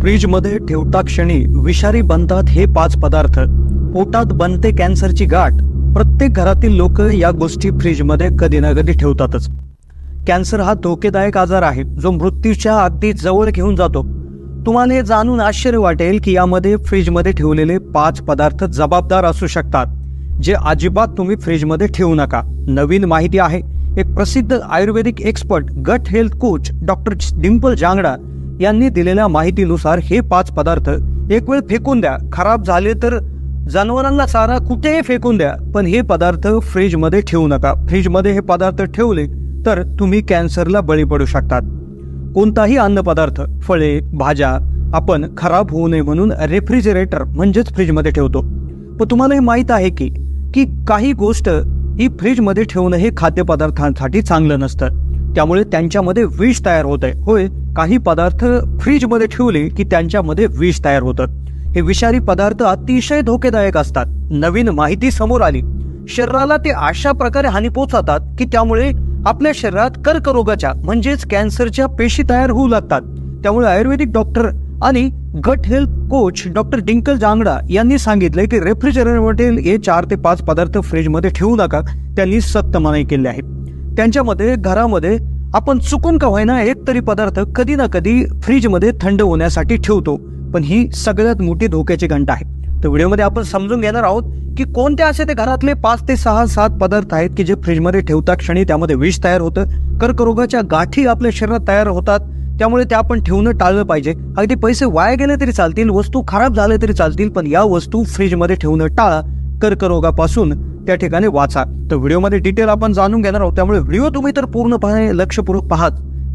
फ्रीजमध्ये ठेवता क्षणी विषारी बनतात हे पाच पदार्थ. पोटात बनते कॅन्सरची गाठ. प्रत्येक घरातील लोक या गोष्टी फ्रीजमध्ये कधी ना कधी ठेवतातच. कॅन्सर हा धोकेदायक आजार आहे जो मृत्यूच्या अगदी जवळ घेऊन जातो. तुम्हाला हे जाणून आश्चर्य वाटेल की यामध्ये फ्रीजमध्ये ठेवलेले पाच पदार्थ जबाबदार असू शकतात जे अजिबात तुम्ही फ्रीजमध्ये ठेवू नका. नवीन माहिती आहे एक प्रसिद्ध आयुर्वेदिक expert gut health coach doctor Dimple Jangda यांनी दिलेल्या माहितीनुसार हे पाच पदार्थ एक वेळ फेकून द्या. खराब झाले तर जनावरांना चारा कुठेही फेकून द्या. पण हे पदार्थ फ्रीजमध्ये ठेवू नका. फ्रीजमध्ये हे पदार्थ ठेवले तर तुम्ही कॅन्सरला बळी पडू शकतात. कोणताही अन्नपदार्थ फळे भाज्या आपण खराब होऊ नये म्हणून रेफ्रिजरेटर म्हणजेच फ्रीजमध्ये ठेवतो. पण तुम्हाला हे माहीत आहे की की काही गोष्ट ही फ्रीजमध्ये ठेवणं हे खाद्यपदार्थांसाठी चांगलं नसतं. त्यामुळे त्यांच्यामध्ये विष तयार होत आहे. होय काही पदार्थ फ्रीजमध्ये ठेवले की त्यांच्यामध्ये विष तयार होतं. हे विषारी पदार्थ अतिशय धोकेदायक असतात. नवीन माहिती समोर आली. शरीराला ते अशा प्रकारे हानी पोचवतात की त्यामुळे आपल्या शरीरात कर्करोगाच्या म्हणजेच कॅन्सरच्या पेशी तयार होऊ लागतात. त्यामुळे आयुर्वेदिक डॉक्टर आणि gut health coach doctor Dinkal Jangda यांनी सांगितले की रेफ्रिजरेटरमधील हे चार ते पाच पदार्थ फ्रीजमध्ये ठेवू नका. त्यांनी सक्त मनाई केली आहे. त्यांच्यामध्ये घरामध्ये आपण चुकून का होईना एक तरी पदार्थ कधी ना कधी फ्रीजमध्ये थंड होण्यासाठी ठेवतो. पण ही सगळ्यात मोठी धोक्याची घंटा आहे. तर व्हिडिओमध्ये आपण समजून घेणार आहोत की कोणते असे ते घरातले पाच ते सहा सात पदार्थ आहेत की जे फ्रीजमध्ये ठेवता क्षणी त्यामध्ये विष तयार होतं. कर्करोगाच्या गाठी आपल्या शरीरात तयार होतात. त्यामुळे ते आपण ठेवणं टाळलं पाहिजे. अगदी पैसे वाया गेले तरी चालतील वस्तू खराब झाल्या तरी चालतील पण या वस्तू फ्रीजमध्ये ठेवणं टाळा. कर्करोगापासून त्या ठिकाणी वाचा. तर व्हिडिओमध्ये डिटेल आपण जाणून घेणार आहोत. त्यामुळे व्हिडिओ तुम्ही तर पूर्णपणे लक्षपूर्वक पाहात.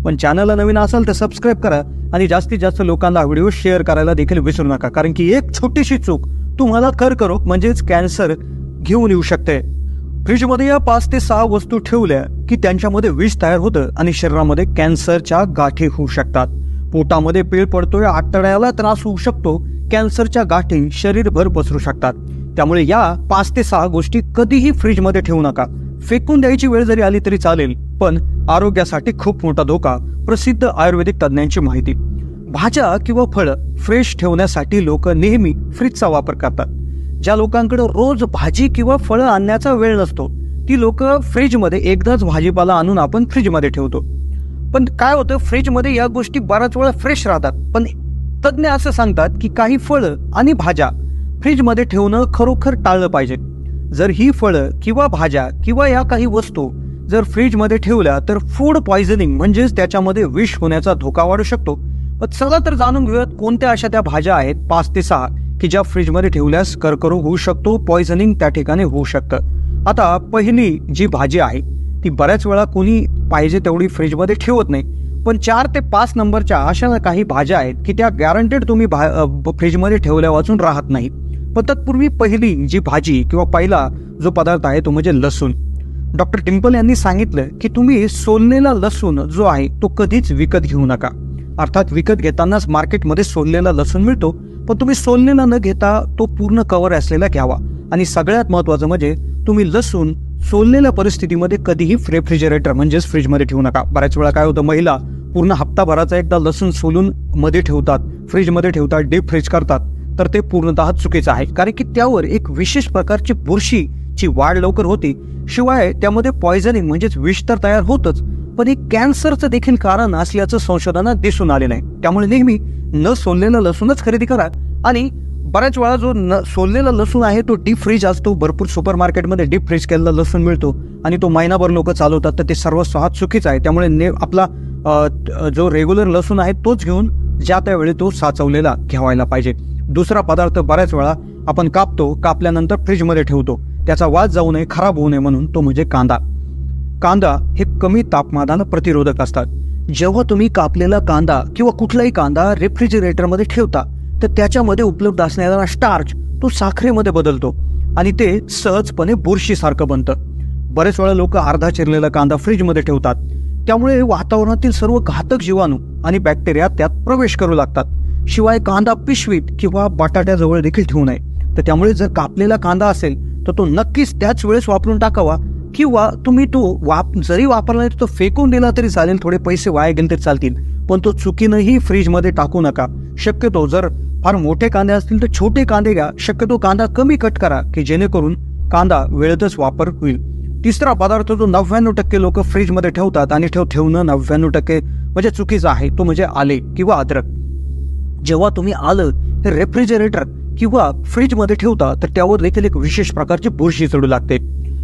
पण चॅनलला नवीन असाल तर सबस्क्राईब करा आणि जास्तीत जास्त लोकांना व्हिडिओ शेअर करायला देखील विसरू नका. कारण की एक छोटीशी चूक तुम्हाला कर्करोग म्हणजेच कॅन्सर घेऊन येऊ शकते. फ्रीजमध्ये या पाच ते सहा वस्तू ठेवल्या की त्यांच्यामध्ये विष तयार होतं आणि शरीरामध्ये कॅन्सरच्या गाठी होऊ शकतात. पोटामध्ये पीळ पडतोय आतड्याला त्रास होऊ शकतो कॅन्सरच्या गाठी शरीरभर पसरू शकतात. त्यामुळे या पाच ते सहा गोष्टी कधीही फ्रीजमध्ये ठेवू नका. फेकून द्यायची वेळ जरी आली तरी चालेल पण आरोग्यासाठी खूप मोठा धोका प्रसिद्ध आयुर्वेदिक तज्ज्ञांची माहिती. भाज्या किंवा फळं फ्रेश ठेवण्यासाठी लोक नेहमी फ्रीजचा वापर करतात. ज्या लोकांकडे रोज भाजी किंवा फळं आणण्याचा वेळ नसतो ती लोक फ्रीजमध्ये एकदाच भाजीपाला आणून आपण फ्रीजमध्ये ठेवतो. पण काय होतं फ्रीजमध्ये या गोष्टी बऱ्याच वेळा फ्रेश राहतात. पण तज्ज्ञ असं सांगतात की काही फळं आणि भाज्या फ्रीजमध्ये ठेवणं खरोखर टाळलं पाहिजे. जर ही फळं किंवा भाज्या किंवा या काही वस्तू जर फ्रीजमध्ये ठेवल्या तर फूड पॉयझनिंग म्हणजेच त्याच्यामध्ये विष होण्याचा धोका वाढू शकतो. पण चला तर जाणून घेऊयात कोणत्या अशा त्या भाज्या आहेत पाच ते सहा की ज्या फ्रीजमध्ये ठेवल्यास कर्करोग होऊ शकतो पॉयझनिंग त्या ठिकाणी होऊ शकतं. आता पहिली जी भाजी आहे ती बऱ्याच वेळा कोणी पाहिजे तेवढी फ्रीजमध्ये ठेवत नाही. पण चार ते पाच नंबरच्या अशा काही भाज्या आहेत की त्या गॅरंटेड तुम्ही भा फ्रीजमध्ये ठेवल्या वाचून राहत नाही पण तत्पूर्वी पहिली जी भाजी किंवा पहिला जो पदार्थ आहे तो म्हणजे लसूण. डॉक्टर टिम्पल यांनी सांगितलं की तुम्ही सोललेला लसूण जो आहे तो कधीच विकत घेऊ नका. अर्थात विकत घेतानाच मार्केटमध्ये सोललेला लसूण मिळतो पण तुम्ही सोललेला न घेता तो पूर्ण कवर असलेला घ्यावा. आणि सगळ्यात महत्त्वाचं म्हणजे तुम्ही लसूण सोललेल्या परिस्थितीमध्ये कधीही रेफ्रिजरेटर म्हणजेच फ्रीजमध्ये ठेवू नका. बऱ्याच वेळा काय होतं महिला पूर्ण हप्ताभराचा एकदा लसूण सोलून मध्ये ठेवतात फ्रीजमध्ये ठेवतात डीप फ्रीज करतात. तर ते पूर्णतः चुकीचं आहे. कारण की त्यावर एक विशेष प्रकारची बुरशीची वाढ लवकर होती. शिवाय त्यामध्ये पॉयझनिंग म्हणजेच विष तर तयार होतच पण एक कॅन्सरचं देखील कारण असल्याचं संशोधनात दिसून आले नाही त्यामुळे नेहमी न सोललेलं लसूणच खरेदी करा आणि बऱ्याच वेळा जो न सोललेला लसूण आहे तो डीप फ्रीज असतो. भरपूर सुपर मार्केटमध्ये डीप फ्रीज केलेला लसूण मिळतो आणि तो महिनाभर लोक चालवतात. तर ते सर्व स्वतः चुकीचं आहे. त्यामुळे ने आपला जो रेग्युलर लसूण आहे तोच घेऊन ज्या त्यावेळी तो साचवलेला घ्यावायला पाहिजे. दुसरा पदार्थ बऱ्याच वेळा आपण कापतो कापल्यानंतर फ्रीजमध्ये ठेवतो. त्याचा वास जाऊ नये खराब होऊ नये म्हणून तो म्हणजे कांदा. कांदा हे कमी तापमानाला प्रतिरोधक असतात. जेव्हा तुम्ही कापलेला कांदा किंवा कुठलाही कांदा रेफ्रिजरेटरमध्ये ठेवता तर त्याच्यामध्ये उपलब्ध असणारा स्टार्च तो साखरेमध्ये बदलतो आणि ते सहजपणे बुरशीसारखं बनतं. बरेच वेळा लोक अर्धा चिरलेला कांदा फ्रीजमध्ये ठेवतात. त्यामुळे वातावरणातील सर्व घातक जीवाणू आणि बॅक्टेरिया त्यात प्रवेश करू लागतात. शिवाय कांदा पिशवीत किंवा बटाट्याजवळ देखील ठेवू नये. तर त्यामुळे जर कापलेला कांदा असेल तर तो नक्कीच त्याच वेळेस वापरून टाकावा. किंवा तुम्ही तो वाप जरी वापरला तो फेकून दिला तरी चालेल. थोडे पैसे वाया गेले तरी चालतील. पण तो चुकीनंही फ्रीजमध्ये टाकू नका. शक्यतो जर फार मोठे कांदे असतील तर छोटे कांदे घ्या. शक्यतो कांदा कमी कट करा की जेणेकरून कांदा वेळेतच वापर होईल. तिसरा पदार्थ जो नव्याण्णव टक्के लोक फ्रीजमध्ये ठेवतात आणि ठेव ठेवणं नव्याण्णव टक्के म्हणजे चुकीचं आहे तो म्हणजे आले किंवा अद्रक. जेव्हा तुम्ही आलं हे रेफ्रिजरेटर किंवा फ्रीजमध्ये ठेवता तर त्यावर देखील एक विशेष प्रकारची बुरशी चढू लागते.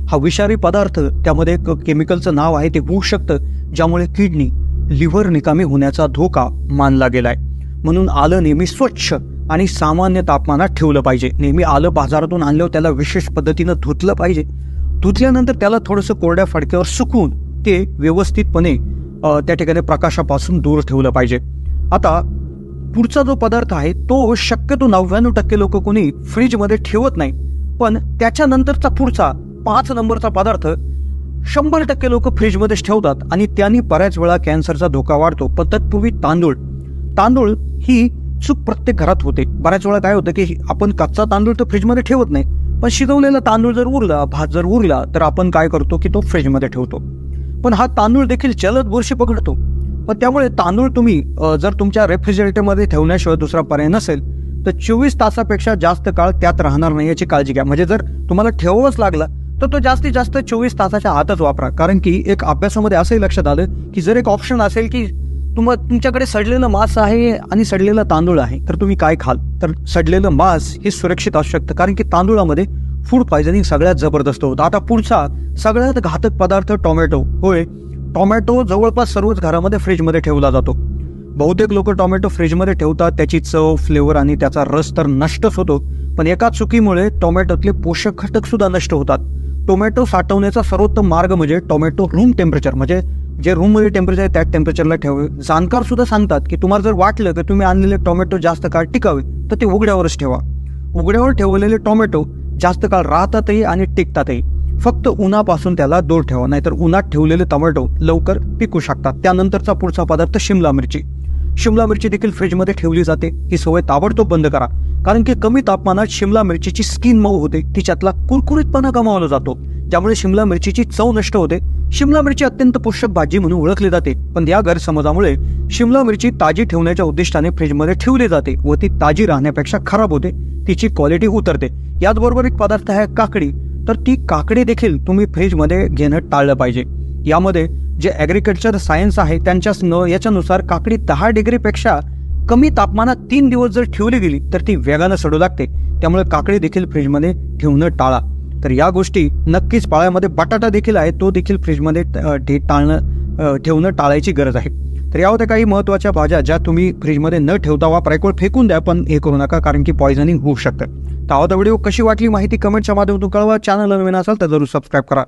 हा विषारी पदार्थ त्यामध्ये एक केमिकलचं नाव आहे ते होऊ शकतं ज्यामुळे किडनी लिव्हर निकामी होण्याचा धोका मानला गेलाय. म्हणून आलं नेहमी स्वच्छ आणि सामान्य तापमानात ठेवलं पाहिजे. नेहमी आलं बाजारातून आणल्यावर त्याला विशेष पद्धतीनं धुतलं पाहिजे. धुतल्यानंतर त्याला थोडंसं कोरड्या फडक्यावर सुकून ते व्यवस्थितपणे त्या ठिकाणी प्रकाशापासून दूर ठेवलं पाहिजे. आता पुढचा जो पदार्थ आहे तो शक्यतो नव्याण्णव टक्के लोक कोणी फ्रीजमध्ये ठेवत नाही. पण त्याच्यानंतरचा पुढचा पाच नंबरचा पदार्थ शंभर टक्के लोक फ्रीजमध्येच ठेवतात आणि त्यांनी बऱ्याच वेळा कॅन्सरचा धोका वाढतो. पण तत्पूर्वी तांदूळ. तांदूळ ही चूक प्रत्येक घरात होते. बऱ्याच वेळा काय होतं की आपण कच्चा तांदूळ तर फ्रीजमध्ये ठेवत नाही. पण शिजवलेला तांदूळ जर उरला भात जर उरला तर आपण काय करतो की तो फ्रीजमध्ये ठेवतो. पण हा तांदूळ देखील जलद बुरशी पकडतो. पण त्यामुळे तांदूळ तुम्ही जर तुमच्या रेफ्रिजरेटरमध्ये ठेवण्याशिवाय दुसरा पर्याय नसेल तर चोवीस तासापेक्षा जास्त काळ त्यात राहणार नाही याची काळजी घ्या. म्हणजे जर तुम्हाला ठेवावंच लागला तर तो जास्तीत जास्त चोवीस तासाच्या आतच वापरा. कारण की एक अभ्यासामध्ये असंही लक्षात आलं की जर एक ऑप्शन असेल की तुम तुमच्याकडे सडलेलं मांस आहे आणि सडलेला तांदूळ आहे. तर तुम्ही काय खाल? तर सडलेलं मांस हे सुरक्षित असू शकतं कारण की तांदूळामध्ये फूड पॉयझनिंग सगळ्यात जबरदस्त होतं. आता पुढचा सगळ्यात घातक पदार्थ टोमॅटो. होय टोमॅटो जवळपास सर्वच घरामध्ये फ्रीजमध्ये ठेवला जातो. बहुतेक लोक टोमॅटो फ्रीजमध्ये ठेवतात त्याची चव फ्लेवर आणि त्याचा रस तर नष्टच होतो. पण एका चुकीमुळे टोमॅटोतले पोषक घटक सुद्धा नष्ट होतात. टोमॅटो साठवण्याचा सर्वोत्तम मार्ग म्हणजे टोमॅटो रूम टेम्परेचर म्हणजे जे रूममध्ये टेम्परेचर आहे त्या टेम्परेचरला ठेवावे जाणकार सुद्धा सांगतात की तुम्हाला जर वाटलं तर तुम्ही आणलेले टोमॅटो जास्त काळ टिकावे तर ते उघड्यावरच ठेवा. उघड्यावर ठेवलेले टोमॅटो जास्त काळ राहतातही आणि टिकतातही. फक्त उन्हापासून त्याला दूर ठेवा नाहीतर उन्हात ठेवलेले टोमॅटो लवकर पिकू शकतात. त्यानंतरचा पुढचा पदार्थ शिमला मिरची. शिमला मिरची देखील फ्रीजमध्ये ठेवली जाते. ही सवय ताबडतोब बंद करा. कारण की कमी तापमानात शिमला मिरचीची स्किन मऊ होते. तिच्यातला कुरकुरीतपणा गमावला जातो. ज्यामुळे शिमला मिरचीची चव नष्ट होते. शिमला मिरची अत्यंत पोषक भाजी म्हणून ओळखली जाते. पण या गैरसमजामुळे शिमला मिरची ताजी ठेवण्याच्या उद्दिष्टाने फ्रीजमध्ये ठेवली जाते व ती ताजी राहण्यापेक्षा खराब होते. तिची क्वालिटी उतरते. याचबरोबर एक पदार्थ आहे काकडी. तर ती काकडी देखील तुम्ही फ्रीजमध्ये घेणं टाळलं पाहिजे. यामध्ये जे ॲग्रिकल्चर सायन्स आहे त्यांच्या न याच्यानुसार काकडी दहा डिग्रीपेक्षा कमी तापमानात तीन दिवस जर ठेवली गेली तर ती वेगानं सडू लागते. त्यामुळे काकडी देखील फ्रीजमध्ये ठेवणं टाळा. तर या गोष्टी नक्कीच पाळ्यामध्ये बटाटा देखील आहे तो देखील फ्रीजमध्ये ठे टाळणं ठेवणं टाळायची गरज आहे. तर या होत्या काही महत्त्वाच्या भाज्या ज्या तुम्ही फ्रीजमध्ये न ठेवता वापरा एक फेकून द्या पण हे करू नका कारण की पॉयझनिंग होऊ शकतं. तर आवडता व्हिडिओ कशी वाटली माहिती कमेंटच्या माध्यमातून कळवा. चॅनल नवीन असाल तर जरूर सबस्क्राईब करा.